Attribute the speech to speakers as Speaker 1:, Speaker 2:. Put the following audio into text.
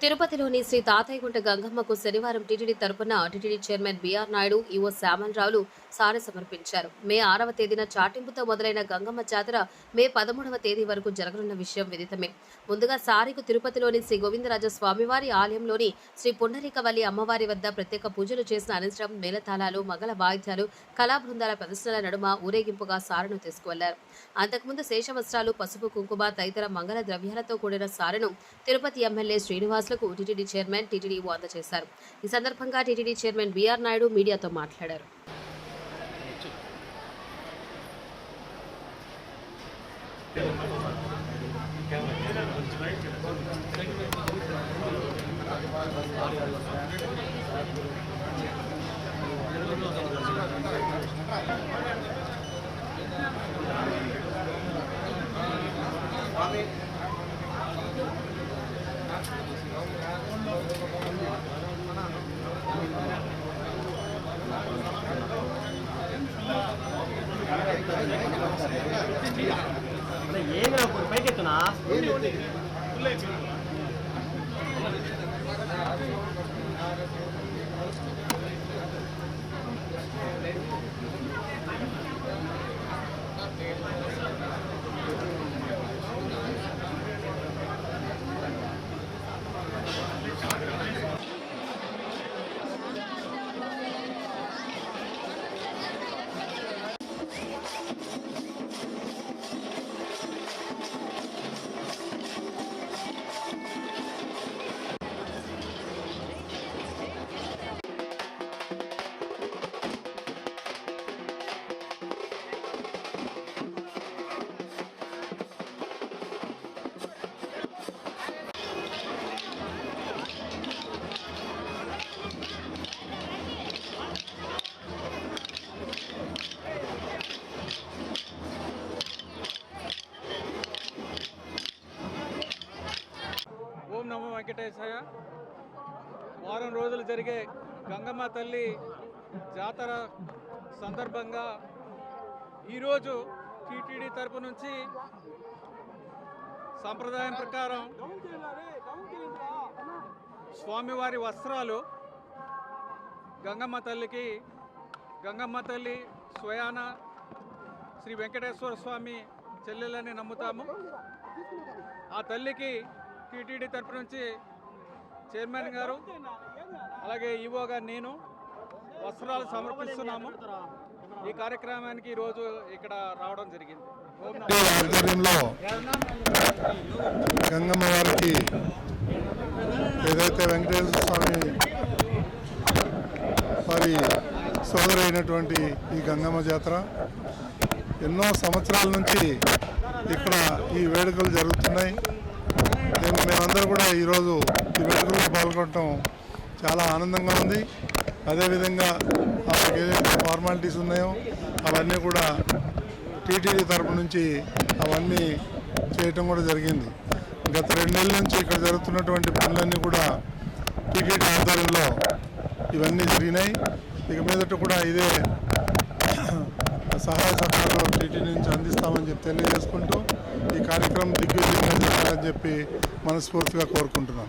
Speaker 1: తిరుపతిలోని శ్రీ తాతయ్యగుంట గంగమ్మకు శనివారం టీటీడీ తరపున TTD chairman BR Naidu EO శ్యామలరావులు సారె సమర్పించారు. మే ఆరవ తేదీన చాటింపుతో మొదలైన గంగమ్మ జాతర మే పదమూడవ తేదీ వరకు జరగనున్న విషయం విదితమే. ముందుగా సారెకు తిరుపతిలోని శ్రీ గోవిందరాజ స్వామివారి ఆలయంలోని శ్రీ పుండరీకవల్లి అమ్మవారి వద్ద ప్రత్యేక పూజలు చేసిన అనంతరం మేళతాళాలు మగల వాయిద్యాలు కళా బృందాల ప్రదర్శనల నడుమ ఊరేగింపుగా సారను తీసుకువెళ్ళారు. అంతకుముందు శేషవస్త్రాలు పసుపు కుంకుమ తదితర మంగళ ద్రవ్యాలతో కూడిన సారను తిరుపతి ఎమ్మెల్యే శ్రీనివాస్ శ్రీనివాసులకు టీటీడీ చైర్మన్ టీటీడీ అందజేశారు ఈ సందర్భంగా టీటీడీ చైర్మన్ బీఆర్ నాయుడు మీడియాతో మాట్లాడారు.
Speaker 2: ఏమి పైకి ఎత్తునా
Speaker 3: ఓం నమో వెంకటేశాయ వారం రోజులు జరిగే గంగమ్మ తల్లి జాతర సందర్భంగా ఈరోజు టీటీడీ తరపు నుంచి సాంప్రదాయం ప్రకారం స్వామివారి వస్త్రాలు గంగమ్మ తల్లికి గంగమ్మ తల్లి స్వయాన శ్రీ వెంకటేశ్వర స్వామి చెల్లెలని నమ్ముతాము. ఆ తల్లికి టీటీడీ తరపు నుంచి చైర్మన్ గారు అలాగే ఈవో గారు నేను వస్త్రాలు సమర్పిస్తున్నాము. ఈ కార్యక్రమానికి ఈరోజు ఇక్కడ రావడం జరిగింది.
Speaker 4: ఆధ్వర్యంలో గంగమ్మ వారికి ఏదైతే వెంకటేశ్వర స్వామి వారి సోదరైనటువంటి ఈ గంగమ్మ జాతర ఎన్నో సంవత్సరాల నుంచి ఇక్కడ ఈ వేడుకలు జరుగుతున్నాయి. దీనికి మేమందరూ కూడా ఈరోజు ఈ వేడుకల్లో పాల్గొనటం చాలా ఆనందంగా ఉంది. అదేవిధంగా వాళ్ళకి ఏదైతే ఫార్మాలిటీస్ ఉన్నాయో అవన్నీ కూడా టీటీడీ తరపు నుంచి అవన్నీ చేయటం కూడా జరిగింది. గత రెండేళ్ళ నుంచి ఇక్కడ జరుగుతున్నటువంటి పనులన్నీ కూడా టీటీడీ ఆధ్వర్యంలో ఇవన్నీ జరిగినాయి. ఇక మీదట కూడా ఇదే సహాయ సహకారాలు టీటీ నుంచి అందిస్తామని చెప్పి తెలియజేసుకుంటూ ఈ కార్యక్రమం దిగ్విజయంగా చెప్పి మనస్ఫూర్తిగా కోరుకుంటున్నాం